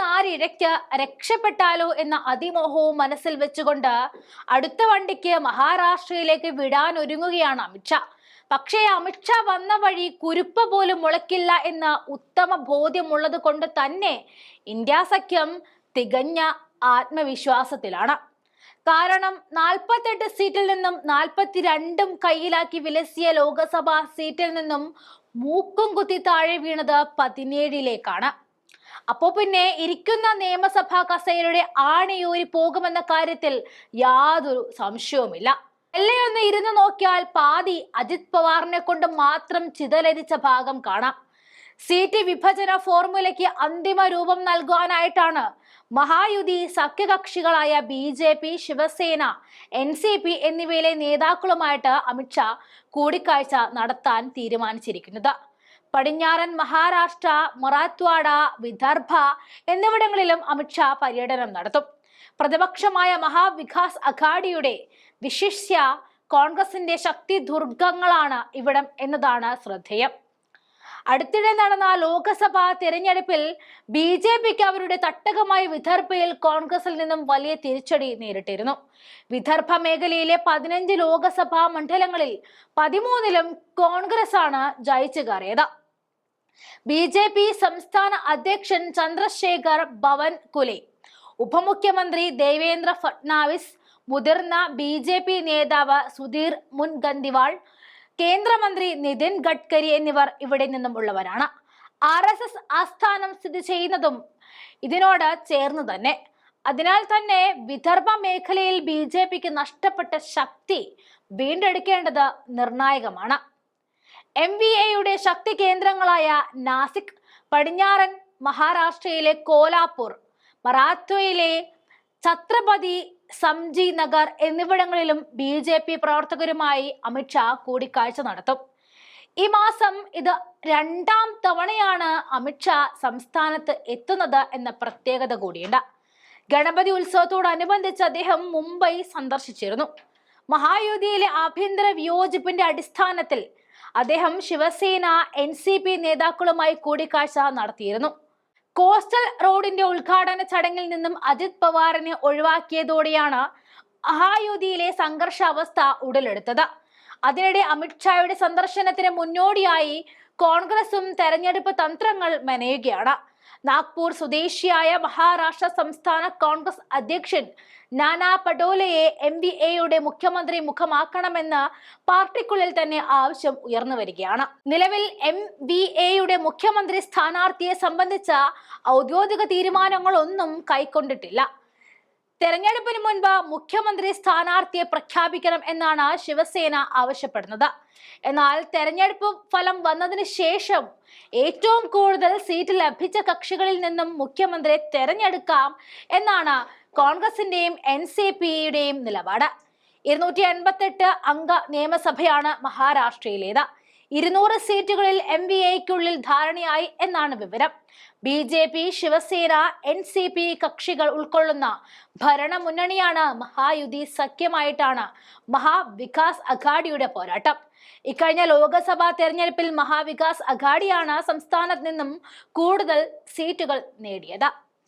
നാരിഴയ്ക്ക് രക്ഷപ്പെട്ടാലോ എന്ന അതിമോഹവും മനസ്സിൽ വെച്ചുകൊണ്ട് അടുത്ത വണ്ടിക്ക് മഹാരാഷ്ട്രയിലേക്ക് വിടാൻ ഒരുങ്ങുകയാണ് അമിത്ഷാ പക്ഷേ അമിത്ഷാ വന്ന വഴി കുരുപ്പ് പോലും മുളയ്ക്കില്ല എന്ന ഉത്തമ ബോധ്യമുള്ളത് കൊണ്ട് തന്നെ ഇന്ത്യ സഖ്യം തികഞ്ഞ ആത്മവിശ്വാസത്തിലാണ്. കാരണം നാൽപ്പത്തെട്ട് സീറ്റിൽ നിന്നും നാൽപ്പത്തിരണ്ടും കയ്യിലാക്കി വിലസിയ ലോക്സഭാ സീറ്റിൽ നിന്നും മൂക്കും കുത്തി താഴെ വീണത് പതിനേഴിലേക്കാണ്. അപ്പോ പിന്നെ ഇരിക്കുന്ന നിയമസഭാ കസേരയുടെ ആണിയൂരി പോകുമെന്ന കാര്യത്തിൽ യാതൊരു സംശയവുമില്ല. എല്ലയൊന്ന് ഇരുന്ന് നോക്കിയാൽ പാതി അജിത് പവാറിനെ കൊണ്ട് മാത്രം ചിതലരിച്ച ഭാഗം കാണാം. സീറ്റ് വിഭജന ഫോർമുലയ്ക്ക് അന്തിമ രൂപം നൽകുവാനായിട്ടാണ് Mahayuti സഖ്യകക്ഷികളായ B J P Shiv Sena N C P എന്നിവയിലെ നേതാക്കളുമായിട്ട് അമിത്ഷാ കൂടിക്കാഴ്ച നടത്താൻ തീരുമാനിച്ചിരിക്കുന്നത്. പടിഞ്ഞാറൻ മഹാരാഷ്ട്ര മറാത്വാഡ വിദർഭ എന്നിവിടങ്ങളിലും അമിത്ഷാ പര്യടനം നടത്തും. പ്രതിപക്ഷമായ മഹാവികാസ് അഘാഡിയുടെ വിശിഷ്യ കോൺഗ്രസിന്റെ ശക്തി ദുർഗങ്ങളാണ് ഇവിടം എന്നതാണ് ശ്രദ്ധേയം. അടുത്തിടെ നടന്ന ലോക്സഭാ തിരഞ്ഞെടുപ്പിൽ ബി ജെ പിക്ക് അവരുടെ തട്ടകമായി വിദർഭയിൽ കോൺഗ്രസിൽ നിന്നും വലിയ തിരിച്ചടി നേരിട്ടിരുന്നു. വിദർഭ മേഖലയിലെ പതിനഞ്ച് ലോക്സഭാ മണ്ഡലങ്ങളിൽ പതിമൂന്നിലും കോൺഗ്രസ് ആണ് ജയിച്ചു കയറിയത്. ബി ജെ പി സംസ്ഥാന അധ്യക്ഷൻ ചന്ദ്രശേഖർ ഭവൻ കുലെ. ഉപമുഖ്യമന്ത്രി ദേവേന്ദ്ര ഫട്നാവിസ് മുതിർന്ന ബി ജെ പി നേതാവ് സുധീർ മുൻഗന്തിവാൾ കേന്ദ്രമന്ത്രി നിതിൻ ഗഡ്കരി എന്നിവർ ഇവിടെ നിന്നും ഉള്ളവരാണ്. ആർ എസ് എസ് ആസ്ഥാനം സ്ഥിതി ചെയ്യുന്നതും ഇതിനോട് ചേർന്ന് തന്നെ. അതിനാൽ തന്നെ വിദർഭ മേഖലയിൽ ബി ജെ പിക്ക് നഷ്ടപ്പെട്ട ശക്തി വീണ്ടെടുക്കേണ്ടത് നിർണായകമാണ്. എം വി എയുടെ ശക്തി കേന്ദ്രങ്ങളായ നാസിക് പടിഞ്ഞാറൻ മഹാരാഷ്ട്രയിലെ കോലാപൂർ മറാത്വയിലെ ഛത്രപതി സംജി നഗർ എന്നിവിടങ്ങളിലും ബി ജെ പി പ്രവർത്തകരുമായി അമിത്ഷാ കൂടിക്കാഴ്ച നടത്തും. ഈ മാസം ഇത് രണ്ടാം തവണയാണ് അമിത്ഷാ സംസ്ഥാനത്ത് എത്തുന്നത് എന്ന പ്രത്യേകത കൂടിയുണ്ട്. ഗണപതി ഉത്സവത്തോടനുബന്ധിച്ച് അദ്ദേഹം മുംബൈ സന്ദർശിച്ചിരുന്നു. മഹായുതിയിലെ ആഭ്യന്തര വിയോജിപ്പിന്റെ അടിസ്ഥാനത്തിൽ അദ്ദേഹം ശിവസേന എൻ സി പി നേതാക്കളുമായി കൂടിക്കാഴ്ച നടത്തിയിരുന്നു. കോസ്റ്റൽ റോഡിന്റെ ഉദ്ഘാടന ചടങ്ങിൽ നിന്നും അജിത് പവാറിനെ ഒഴിവാക്കിയതോടെയാണ് മഹായുതിയിലെ സംഘർഷാവസ്ഥ ഉടലെടുത്തത്. അതിനിടെ അമിത്ഷായുടെ സന്ദർശനത്തിന് മുന്നോടിയായി കോൺഗ്രസും തെരഞ്ഞെടുപ്പ് തന്ത്രങ്ങൾ മെനയുകയാണ്. നാഗ്പൂർ സ്വദേശിയായ മഹാരാഷ്ട്ര സംസ്ഥാന കോൺഗ്രസ് അധ്യക്ഷൻ നാനാ പടോലയെ എം ബി എയുടെ മുഖ്യമന്ത്രി മുഖമാക്കണമെന്ന് പാർട്ടിക്കുള്ളിൽ തന്നെ ആവശ്യം ഉയർന്നു വരികയാണ്. നിലവിൽ എം ബി എയുടെ മുഖ്യമന്ത്രി സ്ഥാനാർത്ഥിയെ സംബന്ധിച്ച ഔദ്യോഗിക തീരുമാനങ്ങളൊന്നും കൈക്കൊണ്ടിട്ടില്ല. തെരഞ്ഞെടുപ്പിന് മുൻപ് മുഖ്യമന്ത്രി സ്ഥാനാർത്ഥിയെ പ്രഖ്യാപിക്കണം എന്നാണ് ശിവസേന ആവശ്യപ്പെടുന്നത്. എന്നാൽ തെരഞ്ഞെടുപ്പ് ഫലം വന്നതിന് ശേഷം ഏറ്റവും കൂടുതൽ സീറ്റ് ലഭിച്ച കക്ഷികളിൽ നിന്നും മുഖ്യമന്ത്രിയെ തെരഞ്ഞെടുക്കാം എന്നാണ് കോൺഗ്രസിന്റെയും എൻ സി പിയുടെയും നിലപാട്. ഇരുന്നൂറ്റി എൺപത്തെട്ട് അംഗ നിയമസഭയാണ് മഹാരാഷ്ട്രയിലേത്. ഇരുന്നൂറ് സീറ്റുകളിൽ എം വി എക്കുള്ളിൽ ധാരണയായി എന്നാണ് വിവരം. B J P Shiv Sena N C P കക്ഷികൾ ഉൾക്കൊള്ളുന്ന ഭരണമുന്നണിയാണ് മഹായുതി സഖ്യമായിട്ടാണ് മഹാവികാസ് അഘാഡിയുടെ പോരാട്ടം. ഇക്കഴിഞ്ഞ ലോക്സഭാ തെരഞ്ഞെടുപ്പിൽ മഹാവികാസ് അഘാഡിയാണ് സംസ്ഥാനത്ത് നിന്നും കൂടുതൽ സീറ്റുകൾ നേടിയത്.